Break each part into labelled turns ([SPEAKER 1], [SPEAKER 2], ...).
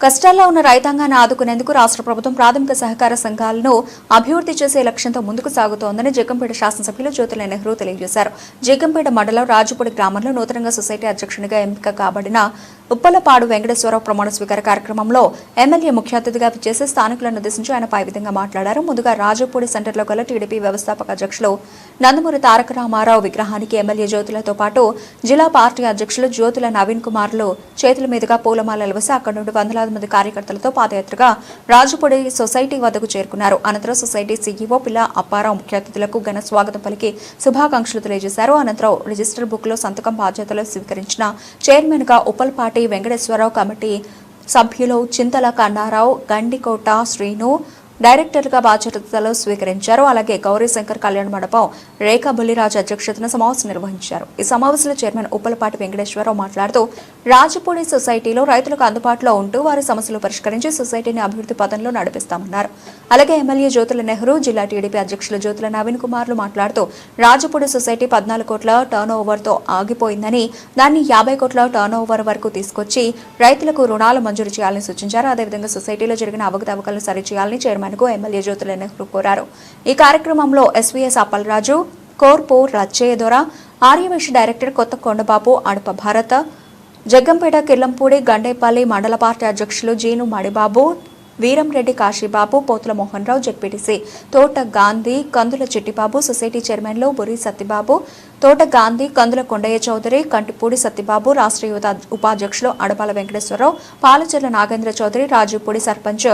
[SPEAKER 1] కష్టాల్లో ఉన్న రైతాంగాన్ని ఆదుకునేందుకు రాష్ట్ర ప్రభుత్వం ప్రాథమిక సహకార సంఘాలను అభివృద్ధి చేసే లక్ష్యంతో ముందుకు సాగుతోందని జగ్గంపేట శాసనసభ్యులు జ్యోతుల నెహ్రూ తెలియజేశారు. జగ్గంపేట మండలం రాజుపూడి గ్రామంలో నూతనంగా సొసైటీ అధ్యక్షునిగా ఎంపిక కాబడిన ఉప్పలపాడు వెంకటేశ్వరరావు ప్రమాణ స్వీకార కార్యక్రమంలో ఎమ్మెల్యే ముఖ్య అతిథిగా చేసి స్థానికులను ఉద్దేశించి ఆయన పై విధంగా మాట్లాడారు. ముందుగా రాజపూడి సెంటర్లో గల టీడీపీ వ్యవస్థాపక అధ్యక్షులు నందమూరి తారక రామారావు విగ్రహానికి ఎమ్మెల్యే జ్యోతులతో పాటు జిల్లా పార్టీ అధ్యక్షులు జ్యోతుల నవీన్ కుమార్లు చేతుల మీదుగా పూలమాలలు వేసి అక్కడి నుండి వందలాది మంది కార్యకర్తలతో పాదయాత్రగా రాజుపూడి సొసైటీ వద్దకు చేరుకున్నారు. అనంతరం సొసైటీ సీఈఓ పిల్ల అప్పారావు ముఖ్య అతిథులకు ఘన స్వాగతం పలికి శుభాకాంక్షలు తెలియజేశారు. అనంతరం రిజిస్టర్ బుక్లో సంతకం బాధ్యతలు స్వీకరించిన చైర్మన్గా ఉప్పల్పాటి వెంకటేశ్వరరావు కమిటీ సభ్యులు చింతల కన్నారావు గండికోట శ్రీను డైరెక్టర్గా బాధ్యతలు స్వీకరించారు. అలాగే గౌరీశంకర్ కళ్యాణ మండపం రేఖా బుల్లిరాజు అధ్యక్షతన సమావేశం నిర్వహించారు. ఈ సమావేశంలో చైర్మన్ ఉప్పలపాటి వెంకటేశ్వరరావు మాట్లాడుతూ రాజపూడి సొసైటీలో రైతులకు అందుబాటులో ఉంటూ వారి సమస్యలు పరిష్కరించి సొసైటీని అభివృద్ధి పదంలో నడిపిస్తామన్నారు. అలాగే ఎమ్మెల్యే జ్యోతుల నెహ్రూ జిల్లా టీడీపీ అధ్యక్షులు జ్యోతుల నవీన్ కుమార్లు మాట్లాడుతూ రాజపూడి సొసైటీ పద్నాలుగు కోట్ల టర్న్ ఓవర్తో ఆగిపోయిందని దాన్ని యాభై కోట్ల టర్న్ ఓవర్ వరకు తీసుకొచ్చి రైతులకు రుణాలు మంజూరు చేయాలని సూచించారు. అదేవిధంగా సొసైటీలో జరిగిన అవకతవకలను సరిచేయాలని చైర్మన్ కు ఎమ్మెల్యే జ్యోతుల నెహ్రూ కోరారు ఈ కార్యక్రమంలో ఎస్వీఎస్ అప్పలరాజు కోర్పు రచ్చయ్యదొర ఆర్యవేష్ డైరెక్టర్ కొత్త కొండబాబు అడప భారత జగ్గంపేట కిర్లంపూడి గండేపల్లి మండల పార్టీ అధ్యక్షులు జీను మడిబాబు వీరంరెడ్డి కాశీబాబు పోతుల మోహన్ రావు జెడ్పీటీసీ. తోట గాంధీ కందుల చిట్టిబాబు సొసైటీ చైర్మన్లు బురి సత్యబాబు తోట గాంధీ కందుల కొండయ్య చౌదరి కంటిపూడి సత్యబాబు రాష్ట్ర యువత ఉపాధ్యక్షులు అడపాల వెంకటేశ్వరరావు పాలచెర్ల నాగేంద్ర చౌదరి రాజుపూడి సర్పంచ్.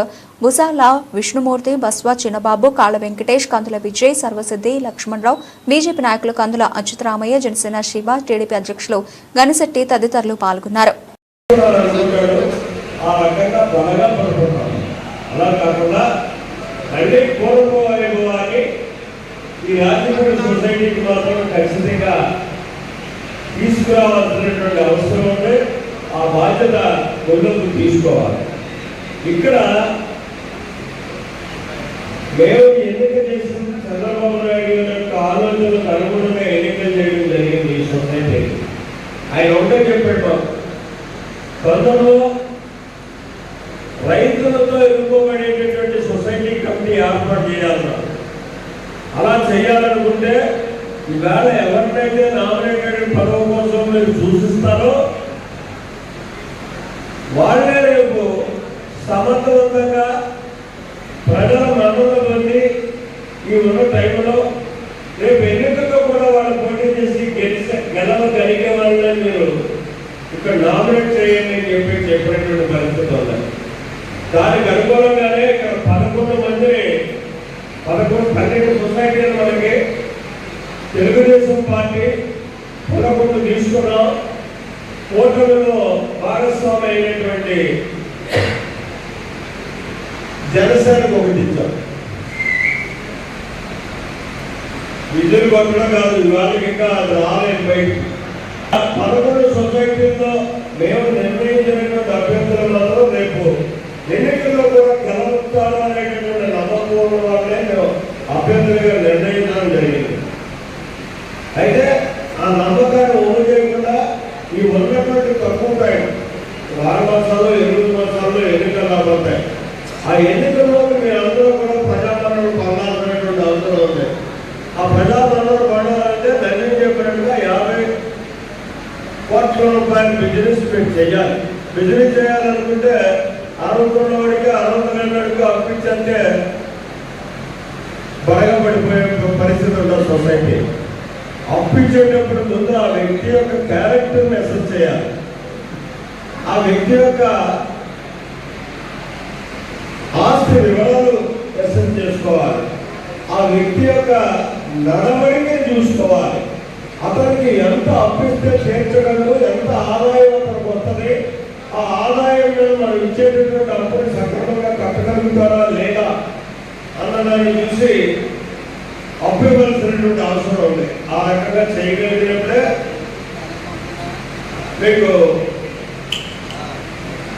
[SPEAKER 1] గుసాల విష్ణుమూర్తి బస్వా చిన్నబాబు కాళ్ళ వెంకటేష్ కందుల విజయ్ సర్వసిద్ధి లక్ష్మణరావు బీజేపీ నాయకులు కందుల అచ్యుతరామయ్య జనసేన శివ టీడీపీ అధ్యక్షులు గనిశెట్టి తదితరులు పాల్గొన్నారు
[SPEAKER 2] అనుకుంటాడు ఆ రకంగా త్వరగా పడుకుంటాం అలా కాకుండా అంటే కోరుకోవాలి అని ఈ రాజకీయ సొసైటీకి మాత్రం ఖచ్చితంగా తీసుకురావాల్సినటువంటి అవసరం ఉంటే ఆ బాధ్యత ముందుకు తీసుకోవాలి. ఇక్కడ మేము ఎన్నిక చేసిన చంద్రబాబు నాయుడు యొక్క ఆలోచనకు అనుగుణంగా ఎన్నికలు చేయడం జరిగింది ఈ సొసైటీ ఆయన ఒకటే చెప్పాడు పంతొమ్మిది రైతులతో ఎదుర్కోబడేటటువంటి సొసైటీ కమిటీ ఏర్పాటు చేయాలన్నారు అలా చేయాలనుకుంటే ఈవేళ ఎవరినైతే నామినేటెడ్ పదవి కోసం మీరు సూచిస్తారో వాళ్ళే రేపు సమర్థవంతంగా ప్రజల మద్దతు పొంది ఈ ఉన్న టైంలో రేపు ఎన్నికల్లో కూడా వాళ్ళు పోటీ చేసి గెలిచే గెలవగలిగే వాళ్ళని మీరు ఇక్కడ నామినేట్ చేయండి అని చెప్పి చెప్పినటువంటి పరిస్థితి ఉంది దానికి అనుకూలంగానే ఇక్కడ పదకొండు మంది పదకొండు పన్నెండు సొసైటీలు మనకి. తెలుగుదేశం పార్టీ పదకొండు తీసుకున్నాం. కూటమిలో భాగస్వామి అయినటువంటి జనసేనకు ఒకటి ఇచ్చాం. విద్యుత్ కొట్టడం కాదు ఇవాళకి ఇంకా అది రాలేదు బయట పదకొండు సొసైటీలు మేము నిర్ణయించినటువంటి అభ్యర్థుల మాత్రం రేపు ఎన్నికల్లో కూడా గెలుపుతారు అనేటటువంటి నమ్మకం ఉన్న వాళ్ళే మేము అభ్యర్థులుగా నిర్ణయించడం జరిగింది అయితే ఆ నమ్మకాన్ని ఓను చేయకుండా ఈ ఉన్నటువంటి తక్కువ టైం ఆరు మాసాలు ఎనిమిది మాసాలు ఎన్నికలు రాబోతాయి ఆ ఎన్నికల్లో మీ అందరూ కూడా ప్రజాపాలన పొందాలనేటువంటి అవసరం ఉంది. ఆ ప్రజాపాలన పొందాలంటే ధన్యం చెప్పినట్టుగా యాభై కోట్ల రూపాయల బిజినెస్ మీరు చేయాలి. బిజినెస్ చేయాలనుకుంటే అరవై వాడికి అరవై వాడికి అప్పించంటే బాగా పడిపోయే పరిస్థితి ఉండదు సొసైటీ. అప్పించేటప్పుడు ముందు ఆ వ్యక్తి యొక్క క్యారెక్టర్ని అసెస్ చేయాలి. ఆ వ్యక్తి యొక్క ఆస్తి వివరాలు అసెస్ చేసుకోవాలి. ఆ వ్యక్తి యొక్క నడవడిని చూసుకోవాలి. అతనికి ఎంత అప్పిస్తే తీర్చగలరు ఎంత ఆదాయం అతనికి వస్తుంది ఆ ఆదాయం మీద మనం ఇచ్చేటటువంటి అప్పుని సక్రమంగా కట్టగలుగుతారా లేదా అన్నదాన్ని చూసి అప్పు ఇవ్వాల్సినటువంటి అవసరం ఉంది. ఆ రకంగా చేయగలిగినప్పుడే మీకు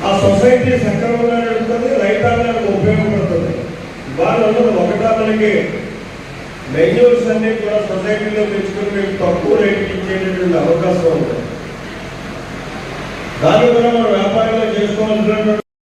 [SPEAKER 2] ఆ సొసైటీ సక్రమంగా నడుస్తుంది రైతాంగానికి ఉపయోగపడుతుంది. వాళ్ళు ఒకటా మనకి మెజూర్స్ అన్ని కూడా సొసైటీలో తెచ్చుకుని మీకు తక్కువ రేటుకి ఇచ్చేటటువంటి అవకాశం ఉంటుంది దాని కూడా మనం వ్యాపారంగా చేసుకోవాల్సినటువంటి